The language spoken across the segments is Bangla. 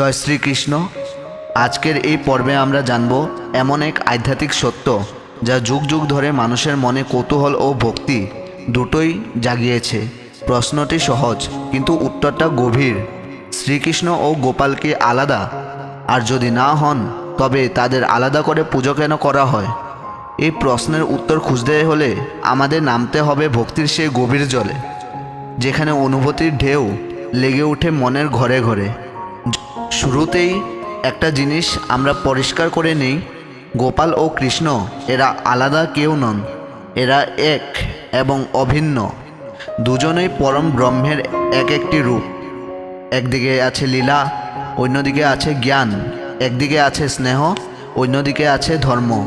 জয় শ্রীকৃষ্ণ। আজকের এই পর্বে আমরা জানব এমন এক আধ্যাত্মিক সত্য, যা যুগ যুগ ধরে মানুষের মনে কৌতূহল ও ভক্তি দুটোই জাগিয়েছে। প্রশ্নটি সহজ, কিন্তু উত্তরটা গভীর। শ্রীকৃষ্ণ ও গোপাল কি আলাদা, আর যদি না হন, তবে তাদের আলাদা করে পুজো কেন করা হয়? এই প্রশ্নের উত্তর খুঁজতে হলে আমাদের নামতে হবে ভক্তির সেই গভীর জলে, যেখানে অনুভূতির ঢেউ লেগে ওঠে মনের ঘরে ঘরে। শুরুতেই একটা জিনিস আমরা পরিষ্কার করে নেই। গোপাল ও কৃষ্ণ, এরা আলাদা কেউ নন। এরা এক এবং অভিন্ন। দুজনেই পরম ব্রহ্মের এক একটি রূপ। একদিকে আছে লীলা, অন্যদিকে আছে জ্ঞান। একদিকে আছে স্নেহ, অন্যদিকে আছে ধর্ম।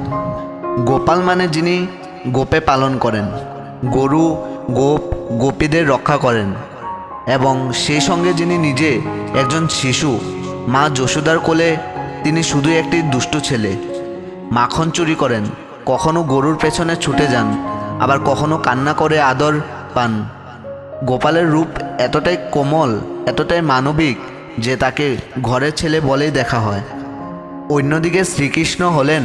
গোপাল মানে যিনি গোপে পালন করেন। গরু, গোপ, গোপীদের রক্ষা করেন। এবং সেই সঙ্গে যিনি নিজে একজন শিশু মা যশোদার কোলে, তিনি শুধু একটি দুষ্ট ছেলে। মাখন চুরি করেন, কখনো গরুর পেছনে ছুটে যান, আবার কখনো কান্না করে আদর পান। গোপালের রূপ এতটাই কোমল, এতটাই মানবিক, যে তাকে ঘরের ছেলে বলেই দেখা হয়। অন্যদিকে শ্রীকৃষ্ণ হলেন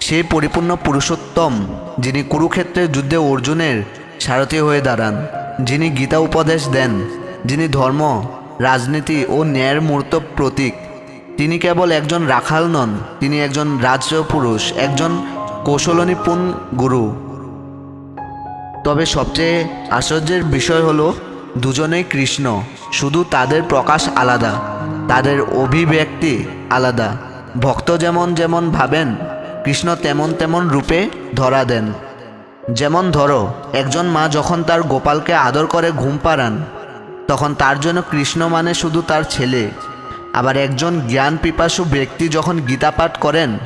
সেই পরিপূর্ণ পুরুষোত্তম, যিনি কুরুক্ষেত্রের যুদ্ধে অর্জুনের সারথি হয়ে দাঁড়ান, যিনি গীতা উপদেশ দেন, যিনি ধর্ম রাজনীতি ও ন্যায়ের মূর্ত প্রতীক। তিনি কেবল একজন রাখাল নন, তিনি একজন রাজপুরুষ একজন কৌশলনিপুণ গুরু। তবে সবচেয়ে আশ্চর্যের বিষয় হলো, দুজনেই কৃষ্ণ, শুধু তাদের প্রকাশ আলাদা, তাদের অভিব্যক্তি আলাদা। ভক্ত যেমন যেমন ভাবেন, কৃষ্ণ তেমন তেমন রূপে ধরা দেন। যেমন ধরো, একজন মা যখন তার গোপালকে আদর করে ঘুম পাড়ান তখন তার জন্য কৃষ্ণ মানে শুধু তার ছেলে। আবার একজন জ্ঞান পিপাসু ব্যক্তি যখন গীতা পাঠ করেন,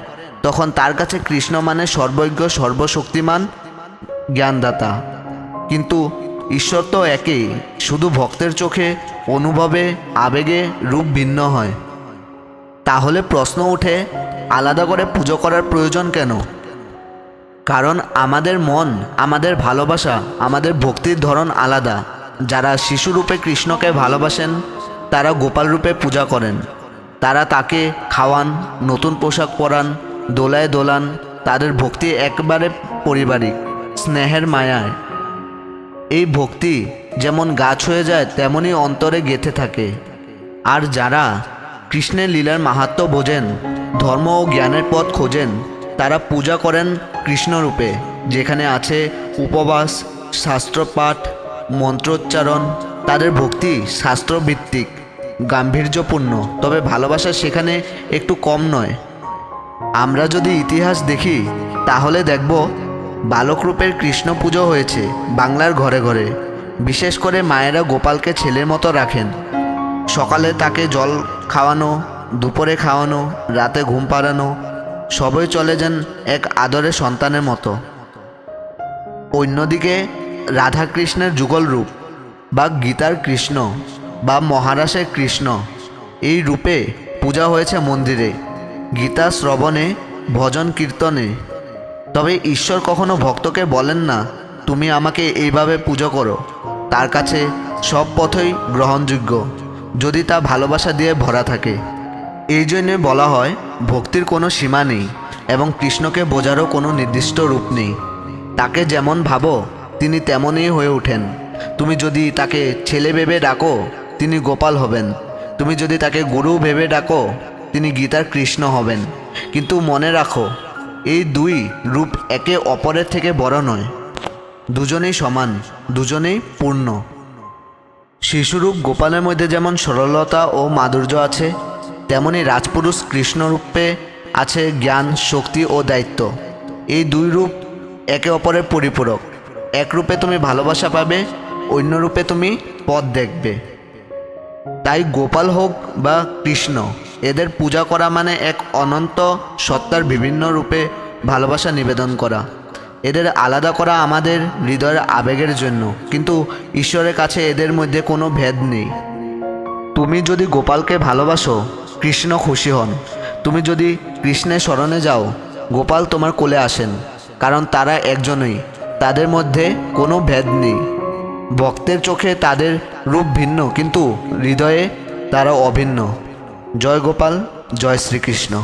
তখন তার কাছে কৃষ্ণ মানে সর্বজ্ঞ, সর্বশক্তিমান জ্ঞানদাতা। কিন্তু ঈশ্বর তো একই, শুধু ভক্তের চোখে অনুভবে, আবেগে রূপ ভিন্ন হয়। তাহলে প্রশ্ন ওঠে, আলাদা করে পুজো করার প্রয়োজন কেন? কারণ আমাদের মন, আমাদের ভালোবাসা, আমাদের ভক্তির ধরন আলাদা। যারা শিশুরূপে কৃষ্ণকে ভালোবাসেন, তারা গোপাল রূপে পূজা করেন। তারা তাকে খাওয়ান, নতুন পোশাক পরান, দোলায় দোলান, তাদের ভক্তি একবারে পারিবারিক, স্নেহের মায়ায়। এই ভক্তি যেমন গাছ হয়ে যায় তেমনই অন্তরে গেঁথে থাকে। আর যারা কৃষ্ণের লীলার মাহাত্ম বোঝেন, ধর্ম ও জ্ঞানের পথ খোঁজেন, তারা পূজা করেন কৃষ্ণরূপে, যেখানে আছে উপবাস, শাস্ত্রপাঠ মন্ত্রোচ্চারণ, তাদের ভক্তি শাস্ত্রভিত্তিক, গাম্ভীর্যপূর্ণ। তবে ভালোবাসা সেখানে একটু কম নয়। আমরা যদি ইতিহাস দেখি, তাহলে দেখব বালকরূপের কৃষ্ণ পুজো হয়েছে বাংলার ঘরে ঘরে। বিশেষ করে মায়েরা গোপালকে ছেলের মতো রাখেন। সকালে তাকে জল খাওয়ানো, দুপুরে খাওয়ানো, রাতে ঘুম পাড়ানো, সবই চলে যান এক আদরে সন্তানের মতো। অন্যদিকে রাধাকৃষ্ণের যুগল রূপ বা গীতার কৃষ্ণ বা মহারাসের কৃষ্ণ, এই রূপে পূজা হয়েছে মন্দিরে। গীতা শ্রবণে, ভজন কীর্তনে। তবে ঈশ্বর কখনো ভক্তকে বলেন না, তুমি আমাকে এইভাবে পুজো করো। তার কাছে সব পথই গ্রহণযোগ্য, যদি তা ভালোবাসা দিয়ে ভরা থাকে। এই জন্যে বলা হয়, ভক্তির কোনো সীমা নেই এবং কৃষ্ণকে বোঝারও কোনো নির্দিষ্ট রূপ নেই। তাকে যেমন ভাবো তিনি তেমনই হয়ে ওঠেন। তুমি যদি তাকে ছেলে ভেবে ডাকো, তিনি গোপাল হবেন। তুমি যদি তাকে গুরু ভেবে ডাকো, তিনি গীতার কৃষ্ণ হবেন। কিন্তু মনে রাখো, এই দুই রূপ একে অপরের থেকে বড় নয়। দুজনেই সমান, দুজনেই পূর্ণ। শিশুরূপ গোপালের মধ্যে যেমন সরলতা ও মাধুর্য আছে, তেমনি রাজপুরুষ কৃষ্ণরূপে আছে জ্ঞান, শক্তি ও দায়িত্ব। এই দুই রূপ একে অপরের পরিপূরক। এক রূপে তুমি ভালোবাসা পাবে, অন্য রূপে তুমি পথ দেখবে। তাই গোপাল হোক বা কৃষ্ণ, এদের পূজা করা মানে এক অনন্ত সত্তার বিভিন্ন রূপে ভালোবাসা নিবেদন করা। এদের আলাদা করা আমাদের হৃদয়ের আবেগের জন্য, কিন্তু ঈশ্বরের কাছে এদের মধ্যে কোনো ভেদ নেই। তুমি যদি গোপালকে ভালোবাসো, কৃষ্ণ খুশি হন। তুমি যদি কৃষ্ণের স্মরণে যাও, গোপাল তোমার কোলে আসেন, কারণ তারা একজনই। তাদের মধ্যে কোনো ভেদ নেই। ভক্তের চোখে তাদের রূপ ভিন্ন, কিন্তু হৃদয়ে তারা অভিন্ন। জয় গোপাল, জয় শ্রীকৃষ্ণ।